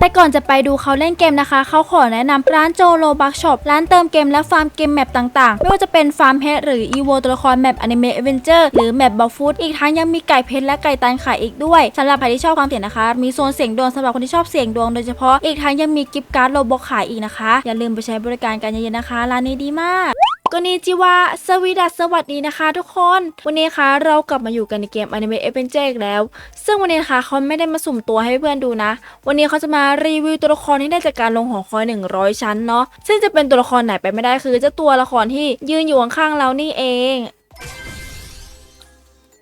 แต่ก่อนจะไปดูเขาเล่นเกมนะคะ เขาขอแนะนำร้านโจโลบักช็อปร้านเติมเกมและฟาร์มเกมแมปต่างๆ ไม่ว่าจะเป็นฟาร์มเพชรหรืออีโวตัวละครแมปอนิเมะเอเวนเจอร์หรือแมปบอฟฟูดอีกทั้งยังมีไก่เพชรและไก่ตันขายอีกด้วยสำหรับใครที่ชอบความเสี่ยงนะคะ มีโซนเสี่ยงดวงสำหรับคนที่ชอบเสี่ยงดวงโดยเฉพาะอีกทั้งยังมีกิฟต์การ์ดโลบอกขายอีกนะคะ อย่าลืมไปใช้บริการกันเยอะๆนะคะร้านนี้ดีมาก ก็นี่จิวาสวีดัสสวัสดีนะคะทุกคน วันนี้คะเรากลับมาอยู่กันในเกม Anime Adventure อีกแล้ว ซึ่งวันนี้นะคะเขาไม่ได้มาสุ่มตัวให้เพื่อนดูนะ วันนี้เขาจะมารีวิวตัวละครที่ได้จากการลงหอคอย 100 ชั้นเนาะซึ่งจะเป็นตัวละครไหนไปไม่ได้คือเจ้าตัวละครที่ยืนอยู่ข้างๆเรานี่เอง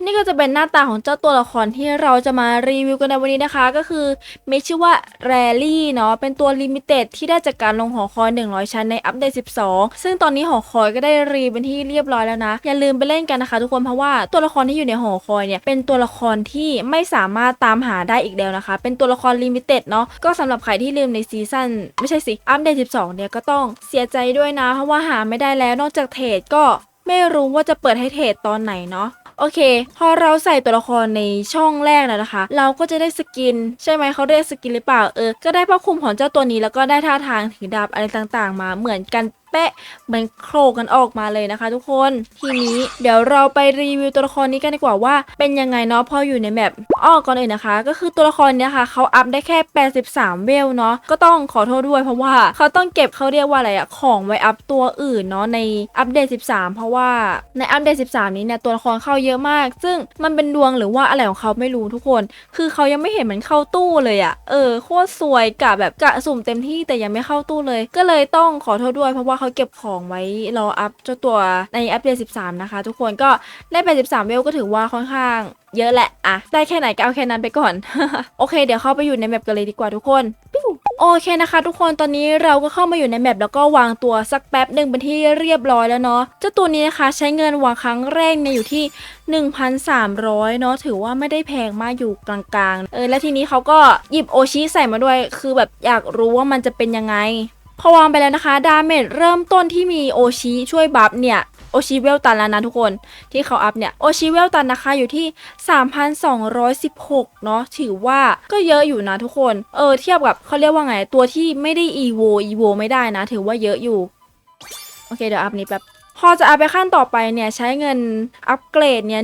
นี่ก็จะเป็นหน้าตาของเจ้าตัวละครที่เราจะมารีวิวกันในวันนี้นะคะ ก็คือมีชื่อว่าแรลลี่เนาะเป็นตัวลิมิเต็ดที่ได้จากการลงหอคอย 100 ชั้นในอัปเดต 12 ซึ่งตอนนี้หอคอยก็ได้รีเป็นที่เรียบร้อยแล้วนะ อย่าลืมไปเล่นกันนะคะ ทุกคนเพราะว่าตัวละครที่อยู่ในหอคอยเนี่ยเป็นตัวละครที่ไม่สามารถตามหาได้อีกแล้วนะคะ เป็นตัวละครลิมิเต็ดเนาะก็สำหรับใครที่ลืมในซีซั่นไม่ใช่สิอัปเดต 12 เนี่ยก็ต้องเสียใจด้วยนะ เพราะว่าหาไม่ได้แล้วนอกจากเทรดก็ไม่รู้ว่าจะเปิดให้เทรดตอนไหนเนาะ โอเค พอเราใส่ตัวละครในช่องแรกแล้วนะคะ เราก็จะได้สกิน ใช่ไหมเขาได้สกินหรือเปล่าเออก็ได้ผ้าคลุมของเจ้าตัวนี้แล้วก็ได้ท่าทางถือดาบอะไรต่างๆ มาเหมือนกัน เป๊ะเหมือนโครกันออกมาเลยนะคะ ทุกคนทีนี้เดี๋ยวเราไปรีวิวตัวละครนี้กันดีกว่าว่า เป็นยังไงเนาะพออยู่ในแมปอ้อก่อนอื่นนะคะ ก็คือตัวละครเนี้ยค่ะเขาอัพได้แค่ 83 เวลเนาะก็ต้องขอโทษด้วยเพราะว่าเขาต้องเก็บเขาเรียกว่าอะไรอะของไว้อัพตัวอื่นเนาะในอัปเดต 13 เพราะว่าในอัปเดต 13 นี้เนี่ยตัวละครเข้าเยอะมาก ซึ่งมันเป็นดวงหรือว่าอะไรของเขาไม่รู้ทุกคน คือเขายังไม่เห็นมันเข้าตู้เลยอะเออโคตรสวยกะแบบกะสุ่มเต็มที่แต่ยังไม่เข้าตู้เลย ก็เลยต้องขอโทษด้วยเพราะว่าเขาเก็บของไว้รออัพเจ้าตัวในอัปเดต 13 นะคะ ทุกคนก็ได้ไป 13 เวลก็ถือว่าค่อนข้างเยอะแหละอะได้แค่ไหนก็เอาแค่นั้นไปก่อน โอเค เดี๋ยวเข้าไปอยู่ในแมปกันเลยดีกว่าทุกคนปิ้วโอเคนะคะ ทุกคนตอนนี้เราก็เข้ามาอยู่ในแมปแล้วก็วางตัวสักแป๊บหนึ่งเป็นที่เรียบร้อยแล้วเนาะเจ้าตัวนี้นะคะใช้เงินวางครั้งแรกเนี่ยอยู่ที่ 1,300 เนาะถือว่าไม่ได้แพงมากอยู่กลางๆ เออและทีนี้เขาก็หยิบโอชิใส่มาด้วย คือแบบอยากรู้ว่ามันจะเป็นยังไง พอวางไปแล้วนะคะ ดาเมจเริ่มต้นที่มีโอชิช่วยบัฟเนี่ย โอชิเวลตันแล้วนะทุกคนที่เขาอัพเนี่ย โอชิเวลตันนะคะอยู่ที่ 3,216 เนาะถือว่าก็เยอะอยู่นะทุกคน เออเทียบกับเขาเรียกว่าไงตัวที่ไม่ได้อีโวอีโวไม่ได้นะ ถือว่าเยอะอยู่ โอเคเดี๋ยวอัพนี้แป๊บ พอจะอัพไปขั้นต่อไปเนี่ยใช้เงินอัปเกรดเนี่ย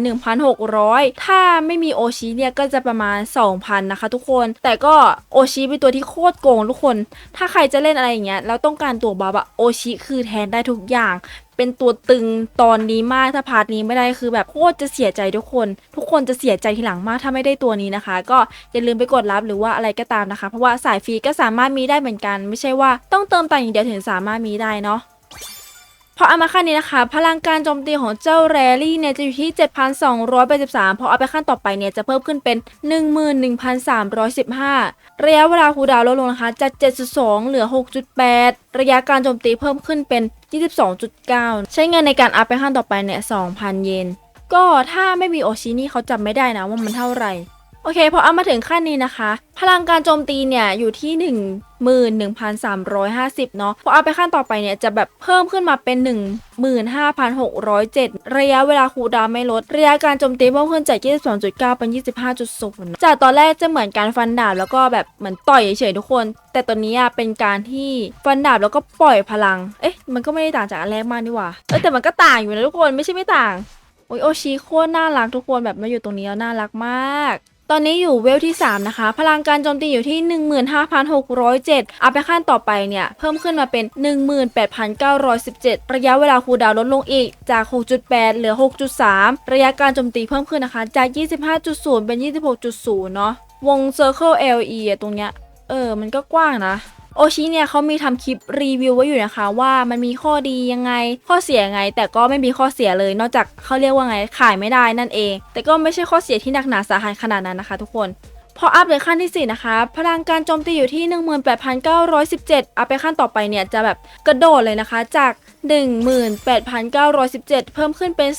1,600 ถ้าไม่มีโอชิเนี่ยก็จะประมาณ 2,000 นะคะทุกคน แต่ก็โอชิเป็นตัวที่โคตรโกงทุกคน ถ้าใครจะเล่นอะไรอย่างเงี้ยแล้วต้องการตัวบัฟอะโอชิคือแทนได้ทุกอย่าง เป็นตัวตึงตอนนี้มากถ้าพาร์ทนี้ไม่ได้คือแบบโคตรจะเสียใจทุกคน ทุกคนจะเสียใจทีหลังมากถ้าไม่ได้ตัวนี้นะคะ ก็อย่าลืมไปกดรับหรือว่าอะไรก็ตามนะคะ เพราะว่าสายฟรีก็สามารถมีได้เหมือนกัน ไม่ใช่ว่าต้องเติมตังค์อย่างเดียวถึงสามารถมีได้เนาะ พอเอามาขั้นนี้นะคะ พลังการโจมตีของเจ้าแรลลี่เนี่ยจะอยู่ที่ 7,283 พอเอาไปขั้นต่อไปเนี่ยจะเพิ่มขึ้นเป็น 11,315 ระยะเวลาคูดาวลดลงนะคะจาก 7.2 เหลือ 6.8 ระยะการโจมตีเพิ่มขึ้นเป็น 22.9 ใช้เงินในการอัพไปขั้นต่อไปเนี่ย 2,000 เยน ก็ถ้าไม่มีโอชินี่เขาจำไม่ได้นะว่ามันเท่าไหร่ โอเคพอเอามาถึงขั้นนี้นะคะ พลังการโจมตีเนี่ยอยู่ที่ 11,350 เนาะพอเอาไปขั้นต่อไปเนี่ยจะแบบเพิ่มขึ้นมาเป็น 15,607 ระยะเวลาคูดาวไม่ลด ระยะการโจมตีเพิ่มขึ้นจาก 22.9 เป็น 25.0 จากตอนแรกจะเหมือนการฟันดาบแล้วก็แบบเหมือนต่อยเฉยๆทุกคน แต่ตอนนี้อะเป็นการที่ฟันดาบแล้วก็ปล่อยพลัง เอ๊ะมันก็ไม่ได้ต่างจากอันแรกมากนี่หว่าเออแต่มันก็ต่างอยู่นะทุกคนไม่ใช่ไม่ต่างโอ้ยโอชิโคตรน่ารักทุกคนแบบมาอยู่ตรงนี้แล้วน่ารักมาก ตอนนี้อยู่เวลที่ 3 นะคะ พลังการโจมตีอยู่ที่ 15,607 อัพไปขั้นต่อไปเนี่ย เพิ่มขึ้นมาเป็น 18,917 ระยะเวลาคูลดาวน์ลดลงอีก จาก 6.8 เหลือ 6.3 ระยะการโจมตีเพิ่มขึ้นนะคะ จาก 25.0 เป็น 26.0 เนาะ วง Circle LE อะตรงเนี้ย เออ มันก็กว้างนะ โอชิเนี่ยเขามีทำคลิปรีวิวไว้อยู่นะคะ ว่ามันมีข้อดียังไง ข้อเสียยังไง แต่ก็ไม่มีข้อเสียเลย นอกจากเขาเรียกว่าไงขายไม่ได้นั่นเอง แต่ก็ไม่ใช่ข้อเสียที่หนักหนาสาหัสขนาดนั้นนะคะ ทุกคนพออัพเลยขั้นที่ 4 นะคะ พลังการโจมตีอยู่ที่ 18,917 อัพไปขั้นต่อไปเนี่ยจะแบบกระโดดเลยนะคะ จาก 18,917 เพิ่มขึ้นเป็น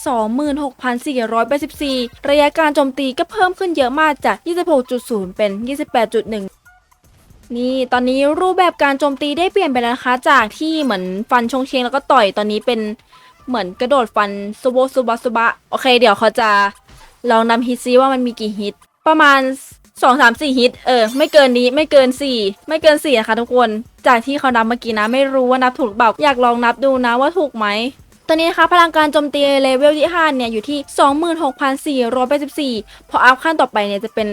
26,484 ระยะการโจมตีก็เพิ่มขึ้นเยอะมากจาก 26.0 เป็น 28.1 นี่ตอนนี้รูปแบบการโจมตีได้เปลี่ยนไปแล้วนะคะ จากที่เหมือนฟันชงเชงแล้วก็ต่อยตอนนี้เป็นเหมือนกระโดดฟันซูโบซูบะซูบะโอเค เดี๋ยวเขาจะลองนำฮิตซิว่ามันมีกี่ฮิต ประมาณสองสามสี่ฮิต เออ ไม่เกินนี้ไม่เกินสี่ไม่เกินสี่นะคะทุกคน จากที่เขานับเมื่อกี้นะ ไม่รู้ว่านับถูกเปล่าอยากลองนับดูนะว่าถูกไหม ตอนนี้นะคะพลังการโจมตีเลเวลที่5เนี่ยอยู่ที่ 26,484 พออัพขั้นต่อไปเนี่ยจะเป็น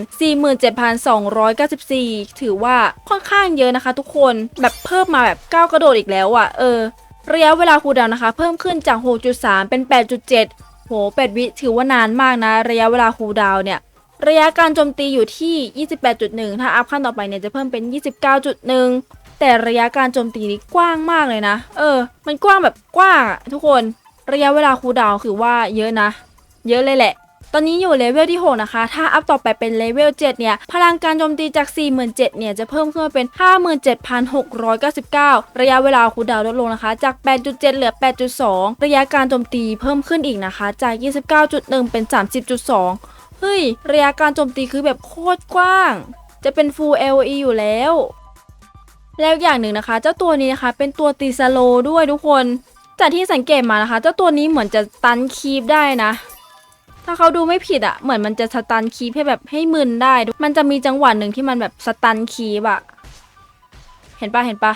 47,294 ถือว่าค่อนข้างเยอะนะคะทุกคนแบบเพิ่มมาแบบก้าวกระโดดอีกแล้วอะ่ะเออ ระยะเวลาคูดาวนะคะ เพิ่มขึ้นจาก 6.3 เป็น 8.7 โห 8 วิถือว่านานมากนะ ระยะเวลาคูดาวเนี่ยระยะการโจมตีอยู่ที่ 28.1 ถ้าอัพขั้นต่อไปเนี่ยจะเพิ่มเป็น 29.1 แต่ระยะการโจมตีนี้กว้างมากเลยนะ เออ มันกว้างแบบกว้างทุกคนระยะเวลาคูดาวคือว่าเยอะนะ เยอะเลยแหละ ตอนนี้อยู่เลเวลที่ 6 นะคะ ถ้าอัพต่อไปเป็นเลเวล 7 เนี่ย พลังการโจมตีจาก 47,000 เนี่ย จะเพิ่มขึ้นมาเป็น 57,699 ระยะเวลาคูดาวลดลงนะคะ จาก 8.7 เหลือ 8.2 ระยะการโจมตีเพิ่มขึ้นอีกนะคะ จาก 29.1 เป็น 30.2 เฮ้ย ระยะการโจมตีคือแบบโคตรกว้าง จะเป็น Full LE อยู่แล้ว แล้วอย่างหนึ่งนะคะ เจ้าตัวนี้นะคะ เป็นตัวตีสโลด้วยทุกคน จากที่สังเกตมานะคะ เจ้าตัวนี้เหมือนจะสตันคีปได้นะ ถ้าเขาดูไม่ผิดอะเหมือนมันจะสตันคีปให้แบบให้มึนได้ มันจะมีจังหวะหนึ่งที่มันแบบสตันคีปอะเห็นปะเห็นปะ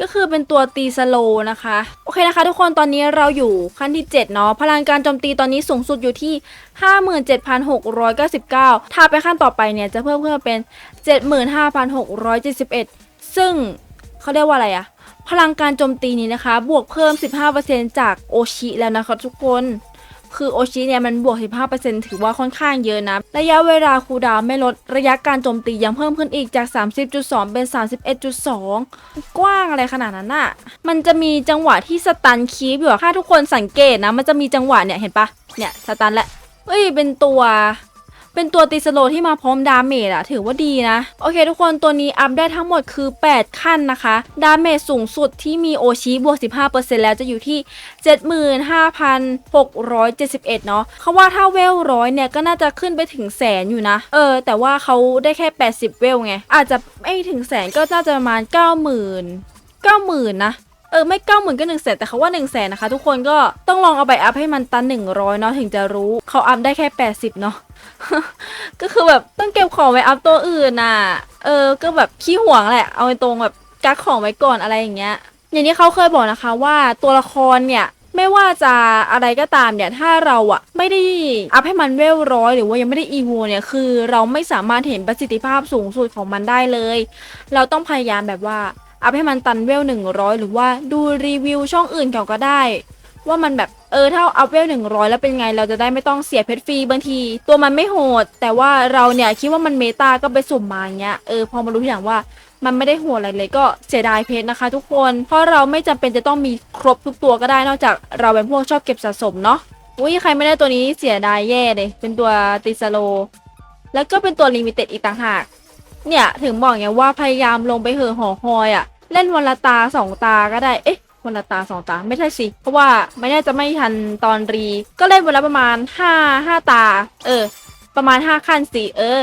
ก็คือเป็นตัวตีสโลนะคะ โอเคนะคะ ทุกคนตอนนี้เราอยู่ขั้นที่ 7 เนาะพลังการโจมตีตอนนี้สูงสุดอยู่ที่ 57,699 ถ้าไปขั้นต่อไปเนี่ยจะเพิ่มขึ้นมาเป็น 75,671 ซึ่งเขาเรียกว่าอะไรอะพลังการโจมตีนี้นะคะ บวกเพิ่ม 15%จากโอชิแล้วนะคะทุกคนคือโอชิเนี่ยมันบวก 15%ถือว่าค่อนข้างเยอะนะ ระยะเวลาคูดาวไม่ลด ระยะการโจมตียังเพิ่มขึ้นอีกจาก 30.2 เป็น 31.2 กว้างอะไรขนาดนั้นน่ะมันจะมีจังหวะที่สตันคีปอยู่อะถ้าทุกคนสังเกตนะ มันจะมีจังหวะเนี่ยเห็นปะเนี่ยสตันแล้วเอ้ยเป็นตัว เป็นตัวตีสโลที่มาพร้อมดาเมจอะถือว่าดีนะ โอเคทุกคนตัวนี้อัพได้ทั้งหมดคือ 8 ขั้นนะคะ ดาเมจสูงสุดที่มีโอชิบวก 15%แล้วจะอยู่ที่ 75,671 เนาะเขาว่าถ้าเวลร้อยเนี่ยก็น่าจะขึ้นไปถึงแสนอยู่นะ เออ แต่ว่าเขาได้แค่ 80 เวลไง อาจจะไม่ถึงแสนก็น่าจะประมาณ 90,000 90,000นะ เออไม่เก้าหมื่นก็หนึ่งแสนแต่เขาว่าหนึ่งแสนนะคะ ทุกคนก็ต้องลองเอาไปอัพให้มันตันหนึ่งร้อยเนาะถึงจะรู้เขาอัพได้แค่แปดสิบเนาะก็คือแบบต้องเก็บของไว้อัพตัวอื่นน่ะ เออ ก็แบบขี้ห่วงแหละ เอาไปตรงแบบกักของไว้ก่อนอะไรอย่างเงี้ย อย่างที่เขาเคยบอกนะคะว่าตัวละครเนี่ยไม่ว่าจะอะไรก็ตามเนี่ย ถ้าเราอะไม่ได้อัพให้มันเวลร้อยหรือว่ายังไม่ได้อีโวเนี่ย คือเราไม่สามารถเห็นประสิทธิภาพสูงสุดของมันได้เลย เราต้องพยายามแบบว่า อัพให้มันตันเวลหนึ่งร้อยหรือว่าดูรีวิวช่องอื่นเก่าก็ได้ ว่ามันแบบเออถ้าอัพเวลหนึ่งร้อยแล้วเป็นไงเราจะได้ไม่ต้องเสียเพชรฟรีบางที ตัวมันไม่โหด แต่ว่าเราเนี่ยคิดว่ามันเมตาก็ไปสุ่มมาเงี้ยเออพอมารู้ทีหลังว่ามันไม่ได้โหดอะไรเลยก็เสียดายเพชรนะคะ ทุกคนเพราะเราไม่จำเป็นจะต้องมีครบทุกตัวก็ได้นอกจากเราเป็นพวกชอบเก็บสะสมเนาะอุ้ยใครไม่ได้ตัวนี้เสียดายแย่เลยเป็นตัวติสโล แล้วก็เป็นตัวลิมิเต็ดอีกต่างหาก เนี่ยถึงบอกไงว่าพยายามลงไปเหอะหอคอยอะเล่นวันละตาสองตาก็ได้ เอ๊ะวันละตาสองตาไม่ใช่สิ เพราะว่าไม่แน่จะไม่ทันตอนรี ก็เล่นวันละประมาณห้าห้าตา เออ ประมาณห้าขั้นสิเออ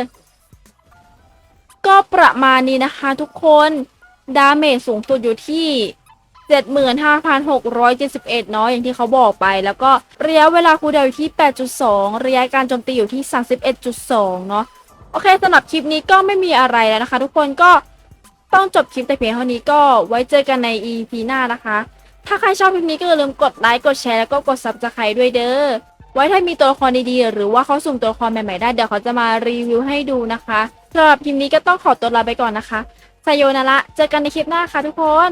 ก็ประมาณนี้นะคะทุกคน ดาเมจสูงสุดอยู่ที่75,671 เนาะอย่างที่เขาบอกไป แล้วก็ระยะเวลาคูลดาวอยู่ที่ 8.2 ระยะการโจมตีอยู่ที่ 31.2 เนาะ โอเคสำหรับคลิปนี้ก็ไม่มีอะไรแล้วนะคะ ทุกคนก็ต้องจบคลิปแต่เพียงเท่านี้ก็ไว้เจอกันใน EP หน้านะคะ ถ้าใครชอบคลิปนี้ก็อย่าลืมกดไลค์กดแชร์แล้วก็กด subscribe ด้วยเด้อไว้ถ้ามีตัวละครดีๆ หรือว่าเขาสุ่มตัวละครใหม่ๆได้เดี๋ยวเขาจะมารีวิวให้ดูนะคะสำหรับคลิปนี้ก็ต้องขอตัวลาไปก่อนนะคะไซโยนาระเจอกันในคลิปหน้าค่ะทุกคน